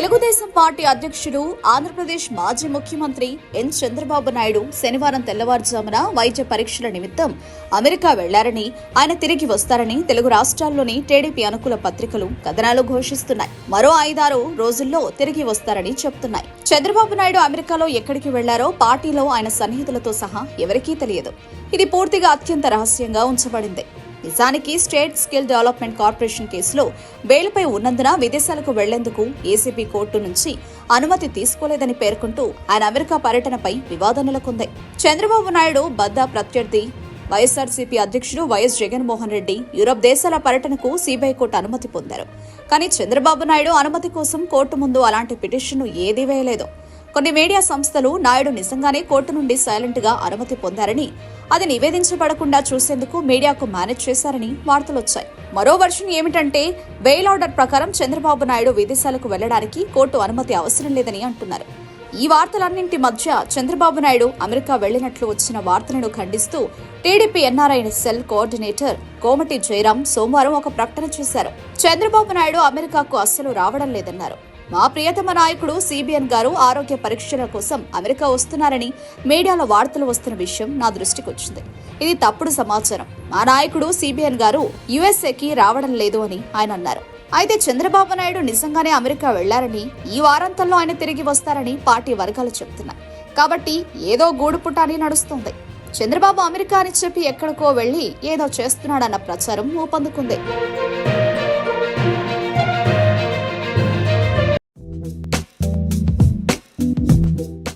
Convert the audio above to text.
Telugu Desam party అధ్యక్షుడు ఆంధ్రప్రదేశ్ మాజీ ముఖ్యమంత్రి ఎన్. చంద్రబాబు నాయుడు శనివారం తెల్లవారుజామున వైద్య పరీక్షల నిమిత్తం అమెరికా వెళ్ళారని ఆయన తిరిగి వస్తారని తెలుగు రాష్ట్రాల్లోని టీడీపీ అనుకూల పత్రికలు కథనాలు ఘోషిస్తున్నాయి. మరో ఐదారు రోజుల్లో తిరిగి వస్తారని చెప్తున్నాయి. చంద్రబాబు నాయుడు అమెరికాలో ఎక్కడికి వెళ్ళారో పార్టీలో ఆయన సన్నిహితులతో సహా ఎవరికీ తెలియదు. ఇది పూర్తిగా అత్యంత రహస్యంగా ఉంచబడింది. నిజానికి స్టేట్ స్కిల్ డెవలప్మెంట్ కార్పొరేషన్ కేసులో బెయిల్పై ఉన్నందున విదేశాలకు వెళ్ళేందుకు ఏసీబీ కోర్టు నుంచి అనుమతి తీసుకోలేదని పేర్కొంటూ ఆయన అమెరికా పర్యటనపై వివాదం నెలకొంది. చంద్రబాబు నాయుడు బద్దా ప్రత్యర్థి వైఎస్ఆర్సీపీ అధ్యక్షుడు వైఎస్ జగన్మోహన్ రెడ్డి యూరప్ దేశాల పర్యటనకు సిబిఐ కోర్టు అనుమతి పొందారు. కానీ చంద్రబాబు నాయుడు అనుమతి కోసం కోర్టు ముందు అలాంటి పిటిషన్ను ఏదీ వేయలేదు. కొన్ని మీడియా సంస్థలు నాయుడు నిజంగానే కోర్టు నుండి సైలెంట్గా అనుమతి పొందారని అది నివేదించబడకుండా చూసేందుకు మీడియాకు మేనేజ్ చేశారని వార్తలొచ్చాయి. మరో వర్షన్ ఏమిటంటే బెయిల్ ఆర్డర్ ప్రకారం చంద్రబాబు నాయుడు విదేశాలకు వెళ్ళడానికి కోర్టు అనుమతి అవసరం లేదని అంటున్నారు. ఈ వార్తలన్నింటి మధ్య చంద్రబాబు నాయుడు అమెరికా వెళ్ళినట్లు వచ్చిన వార్తలను ఖండిస్తూ TDP NRI cell coordinator Komati Jayaram సోమవారం ఒక ప్రకటన చేశారు. చంద్రబాబు నాయుడు అమెరికాకు అస్సలు రావడం లేదన్నారు. మా ప్రియతమ నాయకుడు సిబిఎన్ గారు ఆరోగ్య పరీక్షల కోసం అమెరికా వస్తున్నారని మీడియాలో వార్తలు వస్తున్న విషయం నా దృష్టికి వచ్చింది. ఇది తప్పుడు సమాచారం. మా నాయకుడు సిబిఎన్ గారు యుఎస్ఏకి రావడం లేదు అని ఆయన అన్నారు. అయితే చంద్రబాబు నాయుడు నిజంగానే అమెరికా వెళ్ళారని ఈ వారాంతంలో ఆయన తిరిగి వస్తారని పార్టీ వర్గాలు చెప్తున్నాయి కాబట్టి ఏదో గూడుపుటాని నడుస్తుంది. చంద్రబాబు అమెరికా అని చెప్పి ఎక్కడికో వెళ్ళి ఏదో చేస్తున్నాడన్న ప్రచారం ఊపందుకుంది.